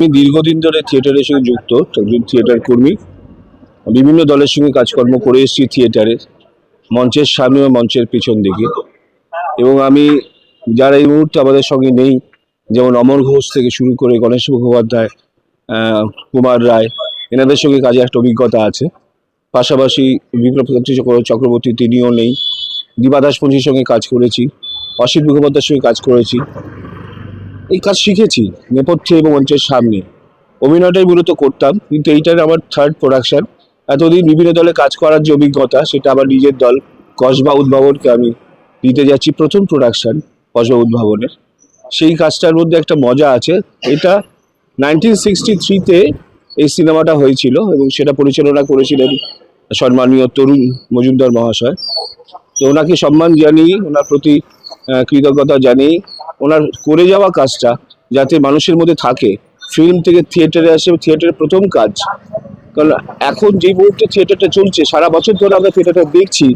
আমি দীর্ঘদিন ধরে থিয়েটারের সঙ্গে যুক্ত, একজন থিয়েটার কর্মী। বিভিন্ন দলের সঙ্গে কাজকর্ম করে এসেছি থিয়েটারে, মঞ্চের সামনে ও মঞ্চের পিছন দিকে। এবং আমি যারা এই মুহূর্তে আমাদের সঙ্গে নেই, যেমন অমর ঘোষ থেকে শুরু করে গণেশ মুখোপাধ্যায় কুমার রায়, এনাদের সঙ্গে কাজে একটা অভিজ্ঞতা আছে। পাশাপাশি বিপ্লব চক্র- চক্রবর্তী তিনিও নেই। দিবা দাসপঞ্জির সঙ্গে কাজ করেছি। অসিত মুখোপাধ্যায়ের সঙ্গে কাজ করেছি। এই কাজ শিখেছি, নেপথ্যে এবং মঞ্চের সামনে। অভিনয়টাই মূলত করতাম, কিন্তু এইটার আমার থার্ড প্রোডাকশান এতদিন বিভিন্ন দলে কাজ করার যে অভিজ্ঞতা, সেটা আমার নিজের দল কসবা উদ্ভাবনকে আমি দিতে যাচ্ছি প্রথম প্রোডাকশান কসবা উদ্ভাবনের। সেই কাজটার মধ্যে একটা মজা আছে, এটা নাইনটিন সিক্সটি থ্রিতে এই সিনেমাটা হয়েছিল এবং সেটা পরিচালনা করেছিলেন সম্মানীয় তরুণ মজুমদার মহাশয়। তো ওনাকে সম্মান জানিয়ে, ওনার প্রতি কৃতজ্ঞতা জানিয়ে ওনার করে যাওয়া কাজটা যাতে মানুষের মধ্যে থাকে। ফিল্ম থেকে থিয়েটারে আসে, থিয়েটারের প্রথম কাজ। কারণ এখন যে মুহূর্তে থিয়েটারটা চলছে, সারা বছর ধরে আমরা থিয়েটারটা দেখছি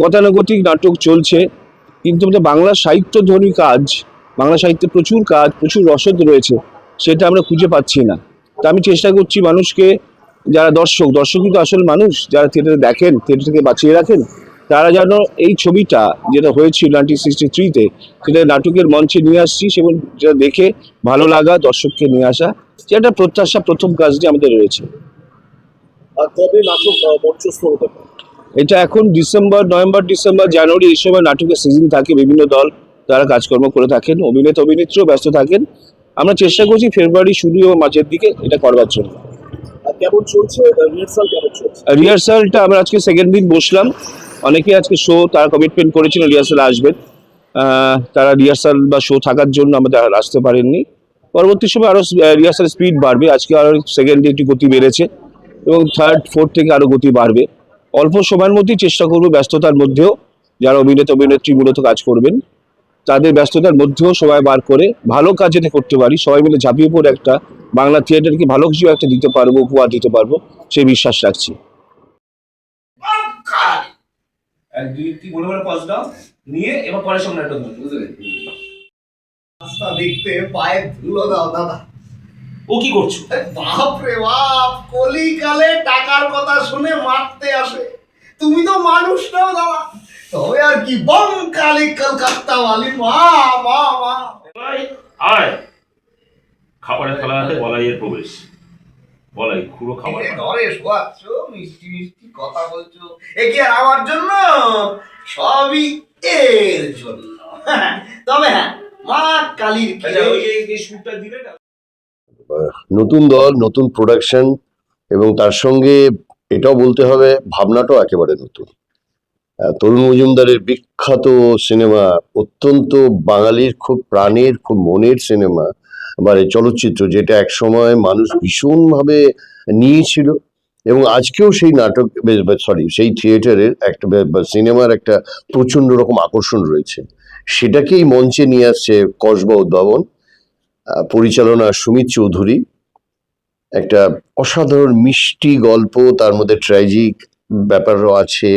গতানুগতিক নাটক চলছে, কিন্তু আমাদের বাংলা সাহিত্যধ্বনি কাজ, বাংলা সাহিত্যে প্রচুর কাজ, প্রচুর রসদ রয়েছে, সেটা আমরা খুঁজে পাচ্ছি না। তা আমি চেষ্টা করছি মানুষকে, যারা দর্শক দর্শক কিন্তু আসল মানুষ, যারা থিয়েটারে দেখেন থিয়েটারকে বাঁচিয়ে রাখেন তারা যেন এই ছবিটা যেটা হয়েছিল নাইনটিন সিক্সটি থ্রিতে সেটা নাটকের মঞ্চে নিয়ে আসছি এবং যেটা দেখে ভালো লাগা দর্শককে নিয়ে আসা যেটা প্রত্যাশা প্রথম কাজটি আমাদের রয়েছে। এটা এখন ডিসেম্বর নভেম্বর ডিসেম্বর জানুয়ারি এই সময় নাটকের সিজন থাকে বিভিন্ন দল তারা কাজকর্ম করে থাকেন অভিনেতা অভিনেত্রীও ব্যস্ত থাকেন। আমরা চেষ্টা করছি ফেব্রুয়ারি শুরু এবং মাঝের দিকে এটা করবার জন্য। কেমন চলছে? রিহার্সাল কেমন চলছে? রিহার্সালটা আমরা আজকে সেকেন্ড দিন বসলাম। অনেকে আজকে শো তারা কমিটমেন্ট করেছিল রিহার্সাল আসবেন। তারা রিহার্সাল বা শো থাকার জন্য আমাদের আসতে পারেননি। পরবর্তী সময় আরও রিহার্সাল স্পিড বাড়বে। আজকে আরও সেকেন্ড ডে একটু গতি বেড়েছে এবং থার্ড ফোর্থ থেকে আরও গতি বাড়বে। অল্প সময়ের মধ্যেই চেষ্টা করব ব্যস্ততার মধ্যেও যারা অভিনেতা অভিনেত্রী মূলত কাজ করবেন। তাদের ব্যস্ততার মধ্যেও সময় বার করে ভালো কাজ যাতে করতে পারি সবাই মিলে ঝাঁপিয়ে পড়ে একটা বাংলা থিয়েটারকে ভালো কিছু একটা দিতে পারব উপহার দিতে পারব সেই বিশ্বাস রাখছি। এক দুই তিন মনে করে পাঁচ দাও নিয়ে এবার পরের সঙ্গে একটা ধরো বুঝলে? রাস্তা দেখতে পায়ে ধুলো দাও দাদা। ও কি করছ? বাপ রে বাপ কলিকালে টাকার কথা শুনে মারতে আসে। তুমি তো মানুষ নাও দাদা। তবে আর কি বম কালি কলকাতা वाली মা মা মা। আয়। খাবারের থালাতে বলাইয়ের প্রবেশ। বলাই খুঁড়ো খাবার এ ঘরে শোয়াচ্ছ মিষ্টি মিষ্টি কথা বলছো। এ কি আর আমার জন্য? সবই এর জন্য। তবে হ্যাঁ মা কালীর আচ্ছা ওই যে এই সুটটা দিলে না? নতুন দল নতুন প্রোডাকশন এবং তার সঙ্গে এটাও বলতে হবে, ভাবনাটাও একেবারে নতুন। তরুণ মজুমদারের বিখ্যাত সিনেমা, অত্যন্ত বাঙালির, খুব প্রাণের, খুব মনের সিনেমা মানে চলচ্চিত্র, যেটা একসময় মানুষ ভীষণভাবে নিয়েছিল, এবং আজকেও সেই নাটক সরি সেই থিয়েটারের একটা সিনেমার একটা প্রচণ্ড রকম আকর্ষণ রয়েছে। সেটাকেই মঞ্চে নিয়ে আসছে কসবা উদ্ভাবন পরিচালনা সুমিত চৌধুরী একটা অসাধারণ মিষ্টি গল্প, তার মধ্যে ট্র্যাজিক ব্যাপারও আছে,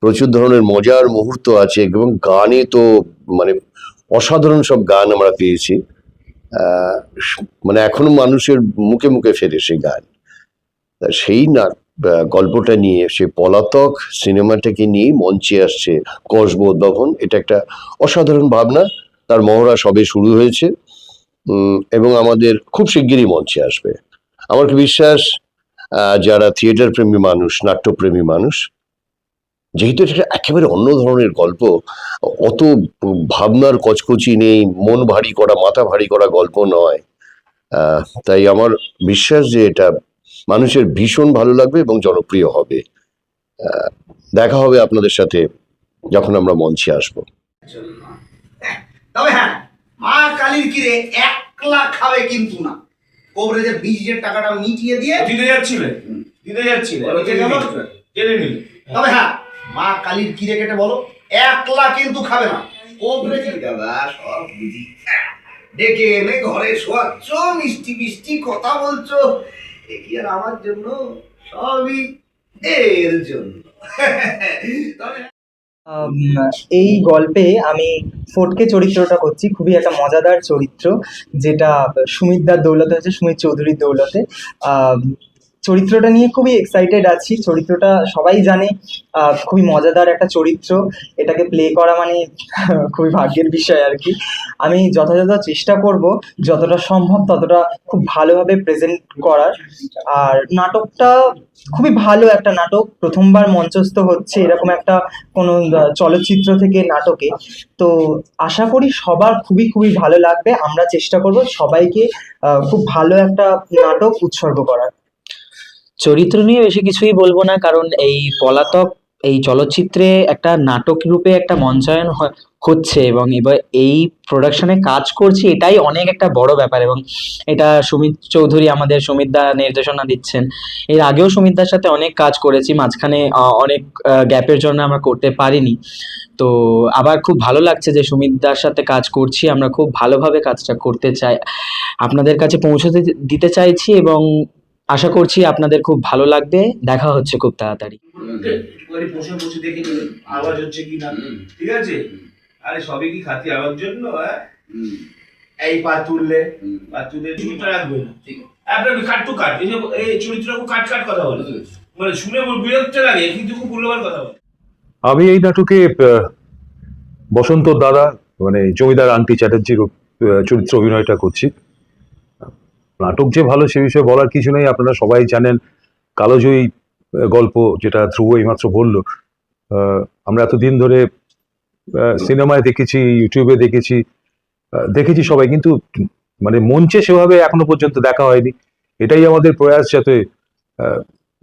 প্রচুর ধরনের মজার মুহূর্ত আছে এবং গানে তো মানে অসাধারণ সব গান আমরা পেয়েছি। মানে এখনও মানুষের মুখে মুখে ফেরে সেই গান। সেই না গল্পটা নিয়ে সে পলাতক সিনেমাটাকে নিয়ে মঞ্চে আসছে কসব উদ্ভাবন এটা একটা অসাধারণ ভাবনা, তার মহড়া সবে শুরু হয়েছে। এবং আমাদের খুব শিগগিরই মঞ্চে আসবে। আমার বিশ্বাস? যারা থিয়েটার প্রেমী মানুষ, নাট্যপ্রেমী মানুষ, যেহেতু এটা একেবারে অন্য ধরনের গল্প, অত ভাবনার কচকচি নেই, মন ভারী করা, মাথা ভারী করা গল্প নয়। তাই আমার বিশ্বাস যে এটা মানুষের ভীষণ ভালো লাগবে এবং জনপ্রিয় হবে। দেখা হবে আপনাদের সাথে যখন আমরা মঞ্চে আসব। তবে হ্যাঁ মা কালীর কিরে একলা খাবে কিন্তু না। কবরেজের বীজের টাকাটা মিটিয়ে দিয়ে দিতে যাচ্ছিলে? দিতে যাচ্ছিলে? জেনে নিলে। তবে হ্যাঁ মা কালীর কিরে কেটে বলো একলা কিন্তু খাবে না। কবরেজের দাদা সব বুঝি। ডেকে এনে ঘরে শোয়াচ্ছ মিষ্টি মিষ্টি কথা বলছো। এ কি আর আমার জন্য? সবই এর জন্য। তবে এই গল্পে আমি ফোটকে চরিত্রটা করছি খুবই একটা মজাদার চরিত্র যেটা সুমিত দার দৌলতে হচ্ছে সুমিত চৌধুরীর দৌলতে। চরিত্রটা নিয়ে খুবই এক্সাইটেড আছি। চরিত্রটা সবাই জানে খুবই মজাদার একটা চরিত্র। এটাকে প্লে করা মানে খুবই ভাগ্যের বিষয় আর কি। আমি যথাযথ চেষ্টা করব, যতটা সম্ভব ততটা খুব ভালোভাবে প্রেজেন্ট করার। আর নাটকটা খুবই ভালো একটা নাটক, প্রথমবার মঞ্চস্থ হচ্ছে এরকম একটা কোনো চলচ্চিত্র থেকে নাটকে। তো আশা করি সবার খুবই খুবই ভালো লাগবে। আমরা চেষ্টা করব সবাইকে খুব ভালো একটা নাটক উৎসর্গ করার। চরিত্র নিয়ে বেশি কিছুই বলব না, কারণ এই পলাতক, এই চলচ্চিত্রে একটা নাটক রূপে একটা মঞ্চায়ন হচ্ছে এবং এবার এই প্রোডাকশনে কাজ করছি এটাই অনেক একটা বড় ব্যাপার এবং এটা সুমিত চৌধুরী আমাদের সুমিতদা নির্দেশনা দিচ্ছেন। এর আগেও সুমিতদার সাথে অনেক কাজ করেছি, মাঝখানে অনেক গ্যাপের জন্য আমরা করতে পারিনি। তো আবার খুব ভালো লাগছে যে সুমিতদার সাথে কাজ করছি, আমরা খুব ভালোভাবে কাজটা করতে চাই। আপনাদের কাছে পৌঁছতে দিতে চাইছি এবং আশা করছি আপনাদের খুব ভালো লাগবে। দেখা হচ্ছে খুব তাড়াতাড়ি। বসে বসে দেখে আওয়াজ হচ্ছে কি না ঠিক আছে? আরে সবই কি খাতি আওয়াজ জন্য হ্যাঁ? এই পা তুললে পা তুলে চুলটা রাখবে না আপনার কাট টু কাট এই যে এই চরিত্র কাট কাট কথা বলে। মানে শুনে বিরক্ত লাগে কিন্তু খুব মূল্যবান কথা বলে। আমি এই নাটকে বসন্ত দাদা মানে জমিদার আন্টি চ্যাটার্জির চরিত্র অভিনয়টা করছি। নাটক যে ভালো সে বিষয়ে বলার কিছু নেই, আপনারা সবাই জানেন। কালোজয়ী গল্প যেটা ধ্রুব এইমাত্র বলল। আমরা এতদিন ধরে সিনেমায় দেখেছি, ইউটিউবে দেখেছি দেখেছি সবাই, কিন্তু মানে মঞ্চে সেভাবে এখনও পর্যন্ত দেখা হয়নি। এটাই আমাদের প্রয়াস যাতে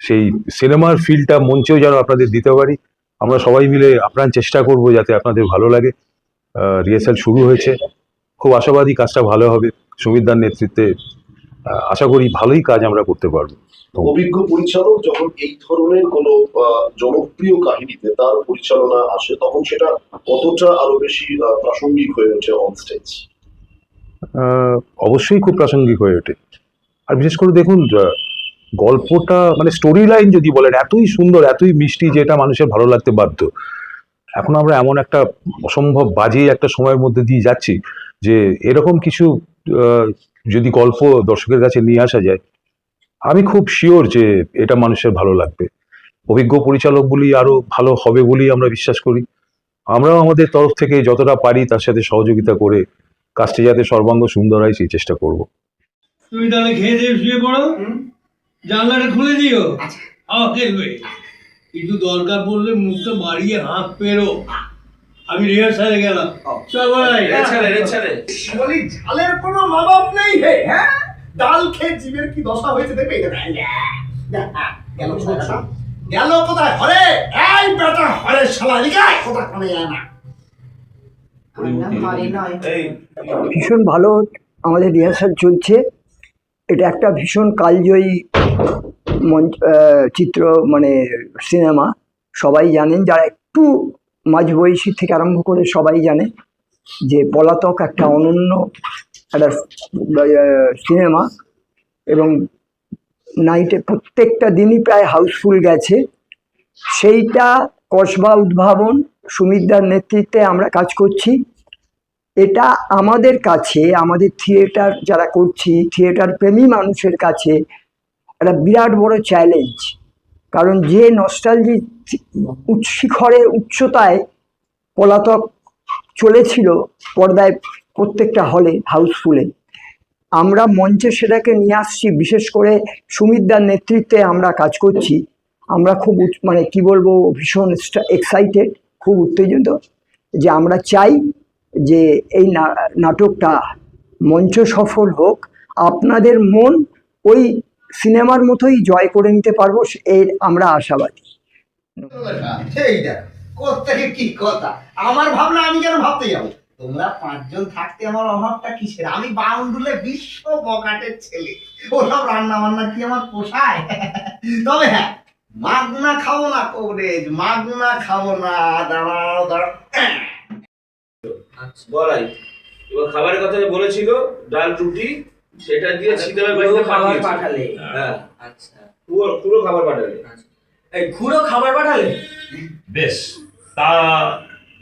সেই সিনেমার ফিলটা মঞ্চেও যেন আপনাদের দিতে পারি। আমরা সবাই মিলে আপ্রাণ চেষ্টা করব যাতে আপনাদের ভালো লাগে। রিহার্সাল শুরু হয়েছে। খুব আশাবাদী কাজটা ভালো হবে। সুমিতদার নেতৃত্বে আশা করি ভালোই কাজ আমরা করতে পারব। অভিজ্ঞ পরিচালক যখন এই ধরনের কোনো জনপ্রিয় কাহিনীতে তার পরিচালনা আসে তখন সেটা কতটা আরও বেশি প্রাসঙ্গিক হয়ে ওঠে অন স্টেজ অবশ্যই খুব প্রাসঙ্গিক হয়ে ওঠে। আর বিশেষ করে দেখুন গল্পটা মানে স্টোরি লাইন যদি বলেন এতই সুন্দর এতই মিষ্টি যেটা মানুষের ভালো লাগতে বাধ্য। এখন আমরা এমন একটা অসম্ভব বাজে একটা সময়ের মধ্যে দিয়ে যাচ্ছি যে এরকম কিছু আহ, যদি গল্প দর্শকের কাছে নিয়ে আসা যায় আমি খুব শিওর যে এটা মানুষের ভালো লাগবে। অভিজ্ঞ পরিচালক বলি আরও ভালো হবে বলি আমরা বিশ্বাস করি। আমরাও আমাদের তরফ থেকে যতটা পারি তার সাথে সহযোগিতা করে কাজটি যাতে সর্বাঙ্গ সুন্দর হয় সেই চেষ্টা করব। তুমি তাহলে খেয়ে দিয়ে শুয়ে পড়ো। জানলাটা খুলে দিও। হাওয়া খেলবে কিন্তু দরকার পড়লে মুখটা বাড়িয়ে হাত পেরো। আমি রিহার্সালে গেলাম। ছেলে বলি ঝালের কোনো নবাব নেই হে হ্যাঁ? ডাল খেয়ে জীবের কি দশা হয়েছে দেখবে? গেল গেল কোথায়? হরে এই বেটা হরে শালা লিগায় কোথা কানে যায় না। ভীষণ ভালো আমাদের রিহার্সাল চলছে। এটা একটা ভীষণ কালজয়ী মঞ্চ আহ, চিত্র মানে সিনেমা। সবাই জানেন যারা একটু মাঝবয়সী থেকে আরম্ভ করে সবাই জানে যে পলাতক একটা অনন্য একটা সিনেমা এবং নাইটে প্রত্যেকটা দিনই প্রায় হাউসফুল গেছে। সেইটা কসবা উদ্ভাবন, সুমিতদার নেতৃত্বে আমরা কাজ করছি। এটা আমাদের কাছে, আমাদের থিয়েটার যারা করছি, থিয়েটার প্রেমী মানুষের কাছে একটা বিরাট বড় চ্যালেঞ্জ কারণ যে নস্টালজি শিখরে উচ্চতায় পলাতক চলেছিল পর্দায় প্রত্যেকটা হলে হাউসফুলে আমরা মঞ্চে সেটাকে নিয়ে আসছি, বিশেষ করে সুমিতদার নেতৃত্বে আমরা কাজ করছি। আমরা খুব মানে কি বলব, ভীষণ এক্সাইটেড খুব উত্তেজিত যে আমরা চাই যে এই নাটকটা মঞ্চ সফল হোক। আপনাদের মন ওই সিনেমার মতোই জয় করে নিতে পারব এর আমরা আশাবাদী। কোথেকে কি কথা? আমার ভাবনা আমি কেন ভাবতে যাব? তোমরা পাঁচজন থাকতে আমার অভাবটা কিসের? আমি বাউন্ডুলে বিশ্ব বকাটের ছেলে। ওসব রান্না বান্না কি আমার পোষায়? তবে হ্যাঁ মাগনা খাব না কবরেজ মাগনা খাব না দাঁড়াও দাঁড়াও। বলাই এবার খাবারের কথা বলেছিল ডাল রুটি সেটা দিয়ে শীতলের বাড়িতে খাবার পাঠালে? হ্যাঁ। আচ্ছা। পুরো পুরো খাবার পাঠালে। এই খুঁড়ো খাবার পাঠালে? বেশ। তা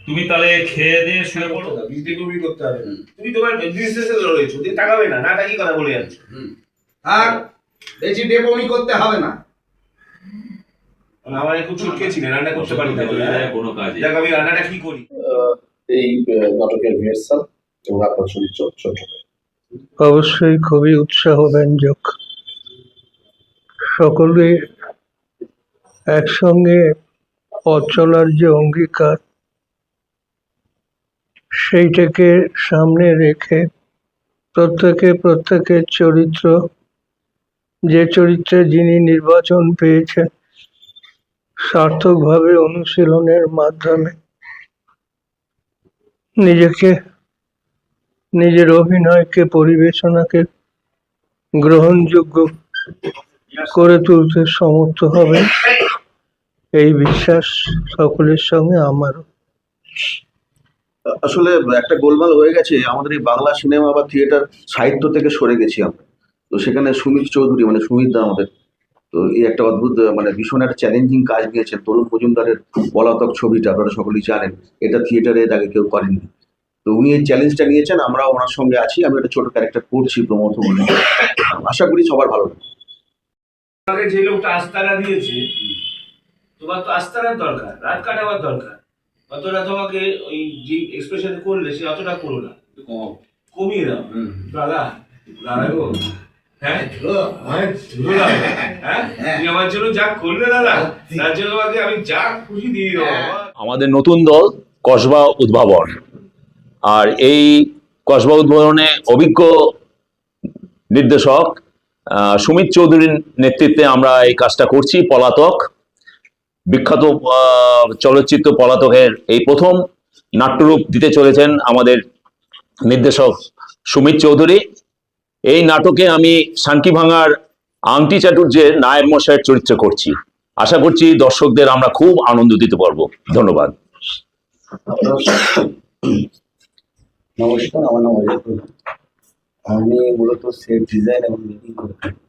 তুমি তাহলে খেয়ে দিয়ে শুয়ে পড়ো। বিজলি কবি করতে হবে। তুমি তোমার বিজনেসে রয়েছো তুমি তাকাবে না না তাকিয়ে কথা বলে যাচ্ছ। আর বেশি ডেপমি করতে হবে না। আমার একটু চুটকে ছিল রান্না করতে পারি না। বলে, হ্যাঁ? কোনো কাজে দেখ আমি রান্নাটা কি করি? আহ, এই নাটকের রিহার্সাল এবং আপনার চরিত্র চরিত্র অবশ্যই খুবই উৎসাহ ব্যঞ্জক সকলে একসঙ্গে পথ চলার যে অঙ্গীকার, সেইটাকে সামনে রেখে প্রত্যেকে প্রত্যেকের চরিত্র, যে চরিত্রে যিনি নির্বাচন পেয়েছেন, সার্থকভাবে অনুশীলনের মাধ্যমে নিজেকে নিজের অভিনয়কে, পরিবেশনাকে গ্রহণযোগ্য করে তুলতে সমর্থ হবে এই বিশ্বাস সকলের সঙ্গে আমারও। আসলে একটা গোলমাল হয়ে গেছে। আমাদের এই বাংলা সিনেমা বা থিয়েটার সাহিত্য থেকে সরে গেছি আমরা। তো সেখানে সুমিত চৌধুরী মানে সুমিত দা আমাদের। তো এই একটা অদ্ভুত মানে ভীষণ একটা চ্যালেঞ্জিং কাজ নিয়েছেন। তরুণ মজুমদারের পলাতক ছবিটা আপনারা সকলেই জানেন। এটা থিয়েটারে এর আগে কেউ করেননি। তো উনি এই চ্যালেঞ্জটা নিয়েছেন আমরা ওনার সঙ্গে আছি আমি একটা ছোট ক্যারেক্টার করছি প্রমোদ বলে। আশা করি সবার ভালো লাগবে। তোমাকে যে লোকটা আস্তানা দিয়েছে তোমার তো আস্তানার দরকার রাত কাটাবার দরকার। অতটা তোমাকে ওই যে এক্সপ্রেশন করলে সে অতটা করো না। কমিয়ে দাও। দাদা দাদা গো। হ্যাঁ? হ্যাঁ? হ্যাঁ আমার জন্য যা করলে দাদা তার জন্য তোমাকে আমি যা খুশি দিয়ে দেবো আমাদের নতুন দল কসবা উদ্ভাবন। আর এই কসবা উদ্ভাবনে অভিজ্ঞ নির্দেশক সুমিত চৌধুরীর নেতৃত্বে আমরা এই কাজটা করছি, পলাতক। বিখ্যাত চলচ্চিত্র পলাতকের এই প্রথম নাট্যরূপ দিতে চলেছেন আমাদের নির্দেশক সুমিত চৌধুরী। এই নাটকে আমি শান্তি ভাঙার আংটি চাটুর্যের নায়েব মশাইয়ের চরিত্র করছি। আশা করছি দর্শকদের আমরা খুব আনন্দ দিতে পারব। ধন্যবাদ। নমস্কার, আমার নাম অজয় আমি মূলত সেট ডিজাইন এবং মেকিং করে থাকি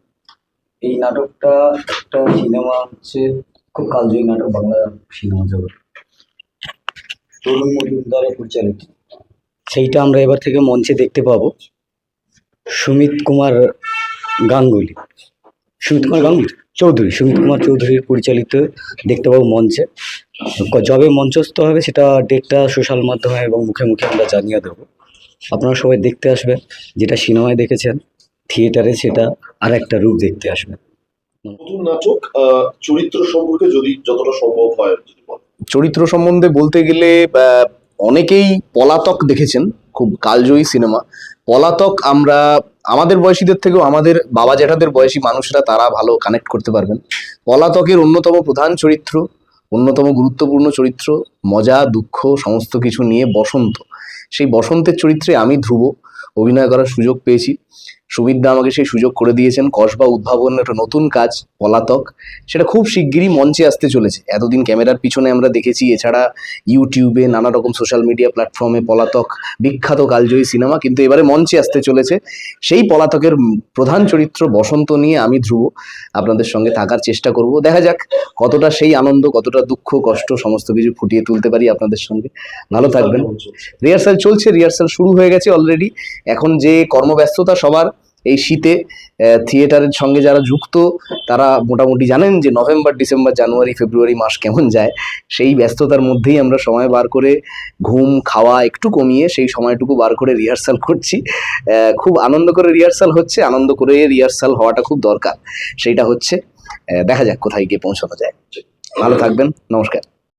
এই নাটকটা একটা সিনেমা হচ্ছে খুব কালজয়ী নাটক বাংলা সিনেমা জগৎ। তরুণ মজুমদারে পরিচালিত। সেইটা আমরা এবার থেকে মঞ্চে দেখতে পাবো। সুমিত কুমার গাঙ্গুলি। সুমিত কুমার গাঙ্গুলি? চৌধুরী, সুমিত কুমার চৌধুরীর পরিচালিত দেখতে পাবো মঞ্চে। যবে মঞ্চস্থ হবে সেটা ডেটটা সোশ্যাল মাধ্যমে এবং মুখে মুখে আমরা জানিয়ে দেবো। আপনারা সবাই দেখতে আসবেন। যেটা সিনেমায় দেখেছেন থিয়েটারে সেটা আর একটা রূপ দেখতে আসবেন নতুন নাটক আহ, চরিত্র সম্পর্কে যদি যতটা সম্ভব হয় চরিত্র সম্বন্ধে বলতে গেলে অনেকেই পলাতক দেখেছেন খুব কালজয়ী সিনেমা। পলাতক আমরা আমাদের বয়সীদের থেকেও আমাদের বাবা জ্যাঠাদের বয়সী মানুষরা তারা ভালো কানেক্ট করতে পারবেন। পলাতকের অন্যতম প্রধান চরিত্র অন্যতম গুরুত্বপূর্ণ চরিত্র মজা দুঃখ সমস্ত কিছু নিয়ে বসন্ত। সেই বসন্তের চরিত্রে আমি ধ্রুব অভিনয় করার সুযোগ পেয়েছি। সুমিতদা আমাকে সেই সুযোগ করে দিয়েছেন। কসবা উদ্ভাবনের একটা নতুন কাজ পলাতক সেটা খুব শিগগিরই মঞ্চে আসতে চলেছে। এতদিন ক্যামেরার পিছনে আমরা দেখেছি এছাড়া ইউটিউবে নানা রকম সোশ্যাল মিডিয়া প্ল্যাটফর্মে পলাতক বিখ্যাত কালজয়ী সিনেমা কিন্তু এবারে মঞ্চে আসতে চলেছে। সেই পলাতকের প্রধান চরিত্র বসন্ত নিয়ে আমি ধ্রুব আপনাদের সঙ্গে থাকার চেষ্টা করব। দেখা যাক কতটা সেই আনন্দ কতটা দুঃখ কষ্ট সমস্ত কিছু ফুটিয়ে তুলতে পারি আপনাদের সঙ্গে। ভালো থাকবেন। রিহার্সাল চলছে। রিহার্সাল শুরু হয়ে গেছে অলরেডি এখন যে কর্মব্যস্ততা সবার এই শীতে থিয়েটারের সঙ্গে যারা যুক্ত, তারা মোটামুটি জানেন যে নভেম্বর, ডিসেম্বর, জানুয়ারি, ফেব্রুয়ারি মাস কেমন যায়। সেই ব্যস্ততার মধ্যেই আমরা সময় বার করে ঘুম, খাওয়া একটু কমিয়ে সেই সময়টুকু বার করে রিহার্সাল করছি। খুব আনন্দ করে রিহার্সাল হচ্ছে, আনন্দ করে রিহার্সাল হওয়াটা খুব দরকার। সেইটা হচ্ছে দেখা যাক কোথায় গিয়ে পৌঁছানো যায়। ভালো থাকবেন, নমস্কার।